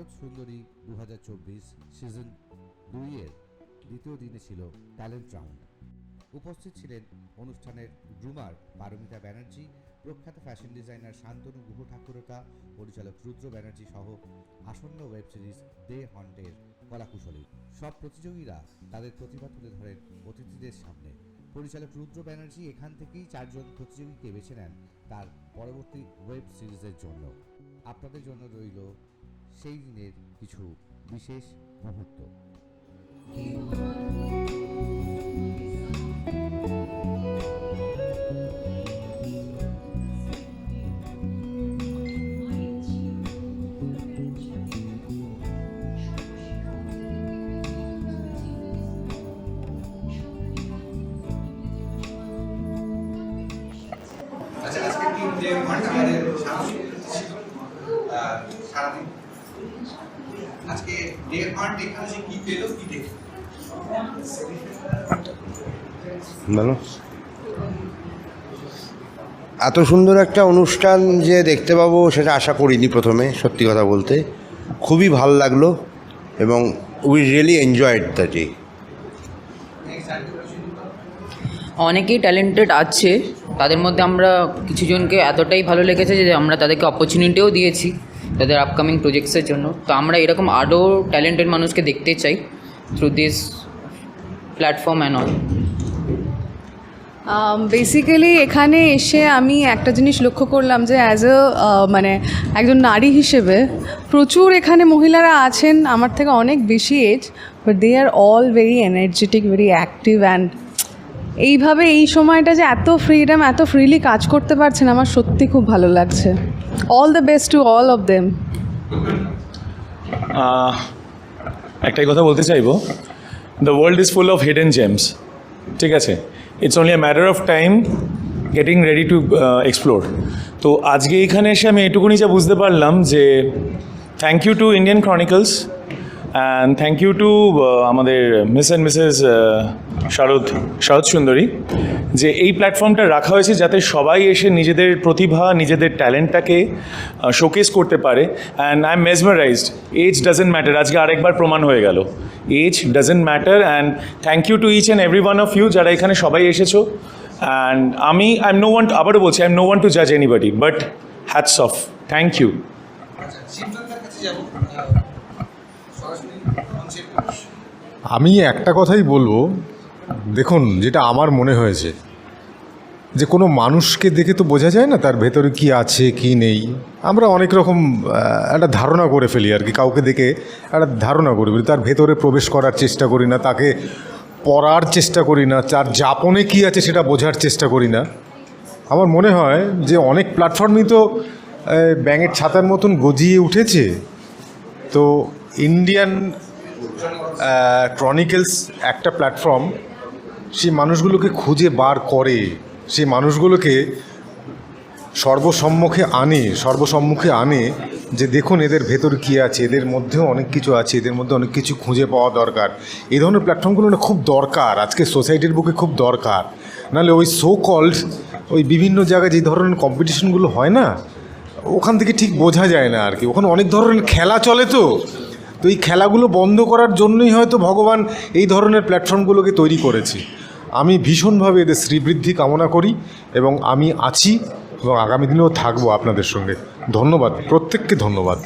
শারদ সুন্দরী দু হাজার চব্বিশ সিজন দুইয়ের দ্বিতীয় দিনে ছিল ট্যালেন্ট রাউন্ড। উপস্থিত ছিলেন অনুষ্ঠানের গ্রুমার পারমিতা ব্যানার্জি, প্রখ্যাত ফ্যাশন ডিজাইনার শান্তনু গুহ ঠাকুরতা, পরিচালক রুদ্র ব্যানার্জি সহ আসন্ন ওয়েব সিরিজ দে হন্টের কলাকুশলী। সব প্রতিযোগীরা তাদের প্রতিভা তুলে ধরেন অতিথিদের সামনে। পরিচালক রুদ্র ব্যানার্জি এখান থেকেই চারজন প্রতিযোগীকে বেছে নেন তার পরবর্তী ওয়েব সিরিজের জন্য। আপনাদের জন্য রইল সেই দিনের কিছু বিশেষ মুহূর্ত। আচ্ছা আজকে সারাদিন আজকে ডে ওয়ান কি পেল কি দেখল বলো। এত সুন্দর একটা অনুষ্ঠান যে দেখতে পাবো সেটা আশা করিনি প্রথমে সত্যি কথা বলতে। খুবই ভালো লাগল এবং we really enjoyed the day অনেকেই ট্যালেন্টেড আছে তাদের মধ্যে আমরা কিছুজনকে এতটাই ভালো লেগেছে যে আমরা তাদেরকে অপরচুনিটিও দিয়েছি। তাদের আপকামিং প্রজেক্টসের জন্য। তো আমরা এরকম আরও ট্যালেন্টেড মানুষকে দেখতে চাই through this platform and all basically এখানে এসে আমি একটা জিনিস লক্ষ্য করলাম যে অ্যাজ এ মানে একজন নারী হিসেবে প্রচুর এখানে মহিলারা আছেন, আমার থেকে অনেক বেশি age but they are all very energetic very active and এইভাবে এই সময়টা যে এত ফ্রিডম এত ফ্রিলি কাজ করতে পারছেন, আমার সত্যি খুব ভালো লাগছে। All the best to all of them একটাই কথা বলতে চাইব। The world is full of hidden gems ঠিক আছে? It's only a matter of time getting ready to explore তো আজকে এখানে এসে আমি এটুকুনি যা বুঝতে পারলাম যে thank you to Indian Chronicles and thank you to আমাদের Miss and Mrs Sharad Sharad Sundari, যে এই প্ল্যাটফর্মটা রাখা হয়েছে যাতে সবাই এসে নিজেদের প্রতিভা, নিজেদের ট্যালেন্টটাকে শোকেস করতে পারে। And I am mesmerised age doesn't matter আজকে আরেকবার প্রমাণ হয়ে গেল। Age doesn't matter and thank you to each and every one of you যারা এখানে সবাই এসেছ। অ্যান্ড আমি আই এম নো ওয়ান আবারও বলছি I am no one to জাজ anybody but hats off thank you আচ্ছা আমি একটা কথাই বলব। দেখুন, যেটা আমার মনে হয়েছে, যে কোনো মানুষকে দেখে তো বোঝা যায় না তার ভেতরে কি আছে, কি নেই। আমরা অনেক রকম একটা ধারণা করে ফেলি আর কি, কাউকে দেখে একটা ধারণা করে ফেলি। তার ভেতরে প্রবেশ করার চেষ্টা করি না, তাকে পড়ার চেষ্টা করি না, তার যাপনে কি আছে সেটা বোঝার চেষ্টা করি না। আমার মনে হয় যে অনেক প্ল্যাটফর্মই তো ব্যাঙের ছাতার মতন গজিয়ে উঠেছে। তো ইন্ডিয়ান ক্রনিকেলস একটা প্ল্যাটফর্ম সেই মানুষগুলোকে খুঁজে বার করে, সেই মানুষগুলোকে সর্বসম্মুখে আনে সর্বসম্মুখে আনে যে দেখুন এদের ভেতর কী আছে, এদের মধ্যেও অনেক কিছু আছে, এদের মধ্যে অনেক কিছু খুঁজে পাওয়া দরকার। এই ধরনের প্ল্যাটফর্মগুলো না খুব দরকার, আজকে সোসাইটির বুকে খুব দরকার। নাহলে ওই সো কল্ড ওই বিভিন্ন জায়গায় যে ধরনের কম্পিটিশনগুলো হয় না, ওখান থেকে ঠিক বোঝা যায় না আর কি। ওখানে অনেক ধরনের খেলা চলে তো। তো এই খেলাগুলো বন্ধ করার জন্যই হয়তো ভগবান এই ধরনের প্ল্যাটফর্মগুলোকে তৈরি করেছে। আমি ভীষণভাবে এদের শ্রীবৃদ্ধি কামনা করি এবং আমি আছি এবং আগামী দিনেও থাকব আপনাদের সঙ্গে। ধন্যবাদ, প্রত্যেককে ধন্যবাদ।